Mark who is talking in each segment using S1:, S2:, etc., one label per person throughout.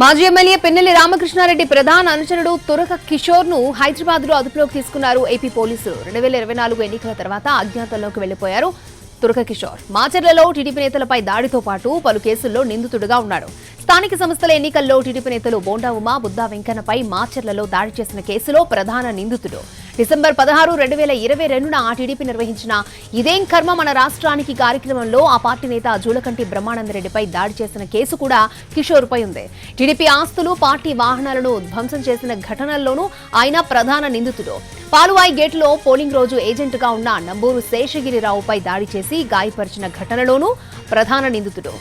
S1: మాజీ ఎమ్మెల్యే పెన్నెల్లి రామకృష్ణారెడ్డి ప్రధాన అనుచరుడు తురక కిషోర్ను హైదరాబాద్లో అదుపులోకి తీసుకున్నారు ఏపీ పోలీసులు రెండు వేల ఇరవై నాలుగు ఎన్నికల తర్వాత అజ్ఞాతంలోకి వెళ్ళిపోయారు తురక కిషోర్. మాచర్లలో టీడీపీ నేతలపై దాడితో పాటు పలు కేసుల్లో నిందితుడిగా ఉన్నాడు. స్థానిక సంస్థల ఎన్నికల్లో టీడీపీ నేతలు బోండా ఉమా బుద్దా వెంకన్నపై మాచర్లలో దాడి చేసిన కేసులో ప్రధాన నిందితుడు. డిసెంబర్ పదహారు రెండు వేల ఇరవై రెండున ఆ టీడీపీ నిర్వహించిన ఇదేం కర్మ మన రాష్ట్రానికి కార్యక్రమంలో ఆ పార్టీ నేత జూలకంటి బ్రహ్మానందరెడ్డిపై దాడి చేసిన కేసు కూడా కిషోర్పై ఉంది. టీడీపీ ఆస్తులు పార్టీ వాహనాలను ధ్వంసం చేసిన ఘటనల్లోనూ ఆయన ప్రధాన నిందితుడు. పాలువాయి గేట్లో పోలింగ్ రోజు ఏజెంట్గా ఉన్న నంబూరు శేషగిరిరావుపై దాడి చేసి గాయపరిచిన ఘటనలోనూ ప్రధాన నిందితుడు.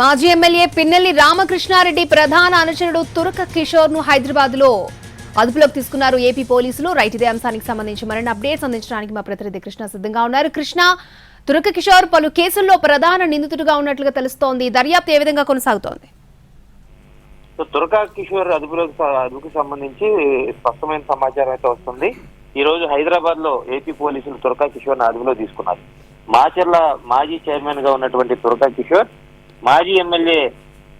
S1: మాజీ ఎమ్మెల్యే పిన్నెల్లి రామకృష్ణారెడ్డి ప్రధాన అనుచరుడు తురక కిషోర్ను హైదరాబాద్లో అదుపులోకి తీసుకున్నారు. ఏపీ పోలీసులు రైట్ ఇదే అంశానికి సంబంధించి మరిన్ని అప్డేట్స్ అందించడానికి మా ప్రతినిధి కృష్ణ సిద్ధంగా ఉన్నారు. కృష్ణ తురక కిషోర్ పలు కేసుల్లో ప్రధాన నిందితుడిగా ఉన్నట్లుగా తెలుస్తోంది. దర్యాప్తు ఏ విధంగా కొనసాగుతోంది?
S2: తురక కిషోర్ అదుపులోకి అదుపుకి అదుపుకు సంబంధించి స్పష్టమైన సమాచారం అయితే వస్తుంది. ఈ రోజు హైదరాబాద్లో ఏపీ పోలీసులు తురక కిషోర్ అదుపులో తీసుకున్నారు. మాచర్ల మాజీ చైర్మన్గా ఉన్నటువంటి తురక కిషోర్ మాజీ ఎమ్మెల్యే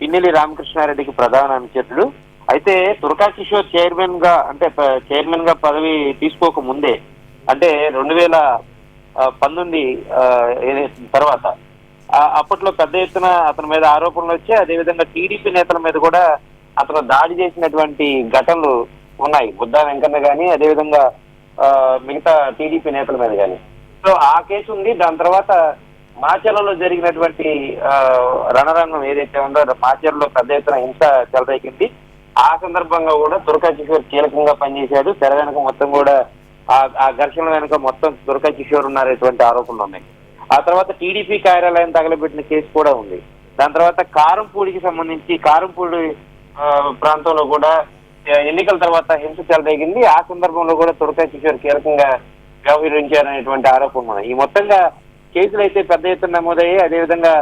S2: పిన్నెల్లి రామకృష్ణారెడ్డికి ప్రధాన అనుచరుడు అయితే తుర్కా కిషోర్ చైర్మన్గా అంటే చైర్మన్గా పదవి తీసుకోక ముందే అంటే రెండు వేల పంతొమ్మిది తర్వాత అప్పట్లో పెద్ద ఎత్తున అతని మీద ఆరోపణలు వచ్చి అదేవిధంగా టీడీపీ నేతల మీద కూడా అతను దాడి చేసినటువంటి ఘటనలు ఉన్నాయి. బుద్ధా వెంకన్న కానీ అదేవిధంగా ఆ, మిగతా టీడీపీ నేతల మీద కానీ సో ఆ కేసు ఉంది. దాని తర్వాత మాచర్లలో జరిగినటువంటి ఆ, రణరంగం ఏదైతే ఉందో మాచర్లో పెద్ద ఎత్తున హింస చెలరేగింది ఆ సందర్భంగా కూడా దుర్గా కిషోర్ కీలకంగా పనిచేశాడు. తెర వెనుక మొత్తం కూడా ఆ- ఘర్షణ వెనుక మొత్తం దుర్గా కిషోర్ ఉన్నారనేటువంటి ఆరోపణలు ఉన్నాయి. ఆ తర్వాత టీడీపీ కార్యాలయం తగలబెట్టిన కేసు కూడా ఉంది. దాని తర్వాత కారంపూడికి సంబంధించి కారంపూడి ఆ, ప్రాంతంలో కూడా ఎన్నికల తర్వాత హింస చెలరేగింది ఆ సందర్భంలో కూడా దుర్గా కిషోర్ కీలకంగా వ్యవహరించారనేటువంటి ఆరోపణలు ఉన్నాయి. ఈ మొత్తంగా కేసులు అయితే పెద్ద ఎత్తున నమోదయ్యాయి. అదేవిధంగా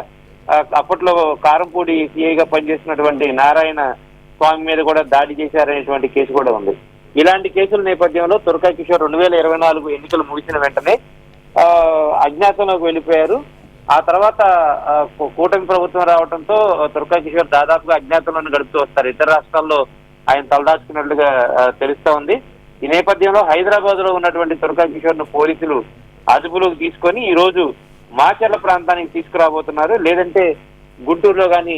S2: అప్పట్లో కారంపూడి సిఐగా పనిచేసినటువంటి నారాయణ స్వామి మీద కూడా దాడి చేశారనేటువంటి కేసు కూడా ఉంది. ఇలాంటి కేసుల నేపథ్యంలో తురకా కిషోర్ రెండు వేల ఇరవై నాలుగు ఎన్నికలు ముగిసిన వెంటనే ఆ, అజ్ఞాతంలోకి వెళ్ళిపోయారు. ఆ తర్వాత కూటమి ప్రభుత్వం రావడంతో తుర్కా కిషోర్ దాదాపుగా అజ్ఞాతంలోనే గడుపుతూ వస్తారు. ఇతర రాష్ట్రాల్లో ఆయన తలదాచుకున్నట్లుగా తెలుస్తోంది తెలుస్తా ఉంది. ఈ నేపథ్యంలో హైదరాబాద్లో ఉన్నటువంటి తుర్కా కిషోర్ను పోలీసులు అదుపులోకి తీసుకొని ఈ రోజు మాచర్ల ప్రాంతానికి తీసుకురాబోతున్నారు. లేదంటే గుంటూరులో కానీ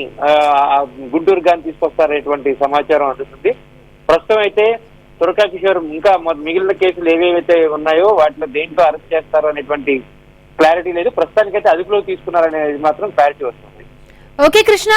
S2: గుంటూరు కానీ తీసుకొస్తారనేటువంటి సమాచారం అందుతుంది. ప్రస్తుతం అయితే తురకా కిషోర్ ఇంకా మిగిలిన కేసులు ఏవేవైతే ఉన్నాయో వాటిలో దేంట్లో అరెస్ట్ చేస్తారు అనేటువంటి క్లారిటీ లేదు. ప్రస్తుతానికైతే అదుపులోకి తీసుకున్నారనేది మాత్రం క్లారిటీ వస్తుంది.
S1: ఓకే కృష్ణ.